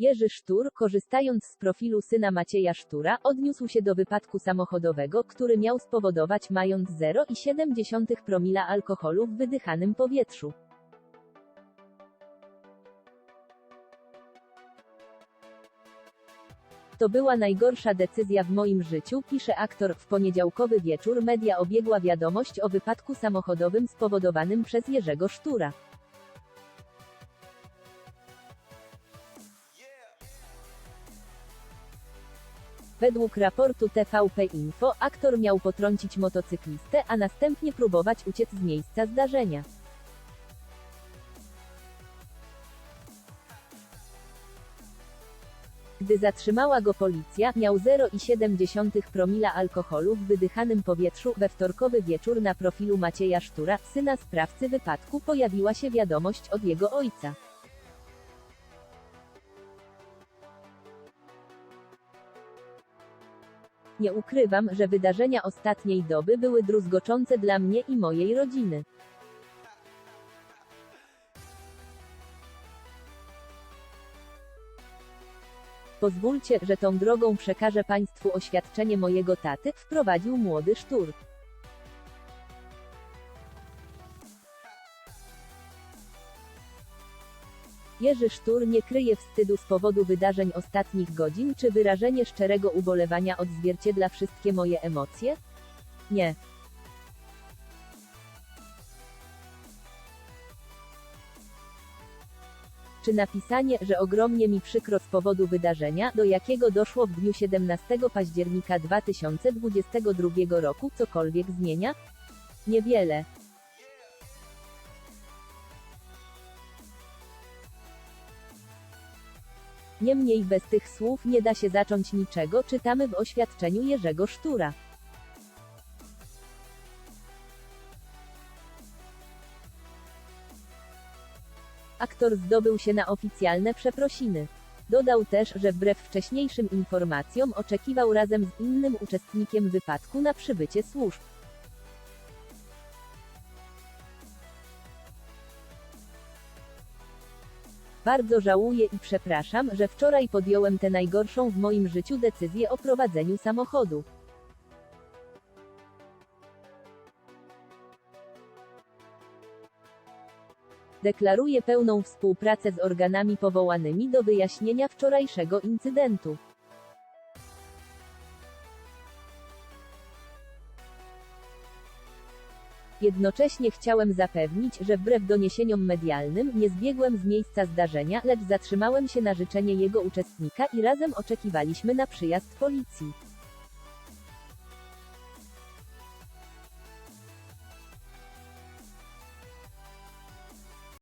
Jerzy Sztur, korzystając z profilu syna Macieja Sztura, odniósł się do wypadku samochodowego, który miał spowodować mając 0,7 promila alkoholu w wydychanym powietrzu. To była najgorsza decyzja w moim życiu, pisze aktor. W poniedziałkowy wieczór media obiegła wiadomość o wypadku samochodowym spowodowanym przez Jerzego Sztura. Według raportu TVP Info, aktor miał potrącić motocyklistę, a następnie próbować uciec z miejsca zdarzenia. Gdy zatrzymała go policja, miał 0,7 promila alkoholu w wydychanym powietrzu. We wtorkowy wieczór na profilu Macieja Sztura, syna sprawcy wypadku, pojawiła się wiadomość od jego ojca. Nie ukrywam, że wydarzenia ostatniej doby były druzgoczące dla mnie i mojej rodziny. Pozwólcie, że tą drogą przekażę Państwu oświadczenie mojego taty, wprowadził młody sztur. Jerzy Sztur nie kryje wstydu z powodu wydarzeń ostatnich godzin, czy wyrażenie szczerego ubolewania odzwierciedla wszystkie moje emocje? Nie. Czy napisanie, że ogromnie mi przykro z powodu wydarzenia, do jakiego doszło w dniu 17 października 2022 roku, cokolwiek zmienia? Niewiele. Niemniej bez tych słów nie da się zacząć niczego, czytamy w oświadczeniu Jerzego Sztura. Aktor zdobył się na oficjalne przeprosiny. Dodał też, że wbrew wcześniejszym informacjom oczekiwał razem z innym uczestnikiem wypadku na przybycie służb. Bardzo żałuję i przepraszam, że wczoraj podjąłem tę najgorszą w moim życiu decyzję o prowadzeniu samochodu. Deklaruję pełną współpracę z organami powołanymi do wyjaśnienia wczorajszego incydentu. Jednocześnie chciałem zapewnić, że wbrew doniesieniom medialnym, nie zbiegłem z miejsca zdarzenia, lecz zatrzymałem się na życzenie jego uczestnika i razem oczekiwaliśmy na przyjazd policji.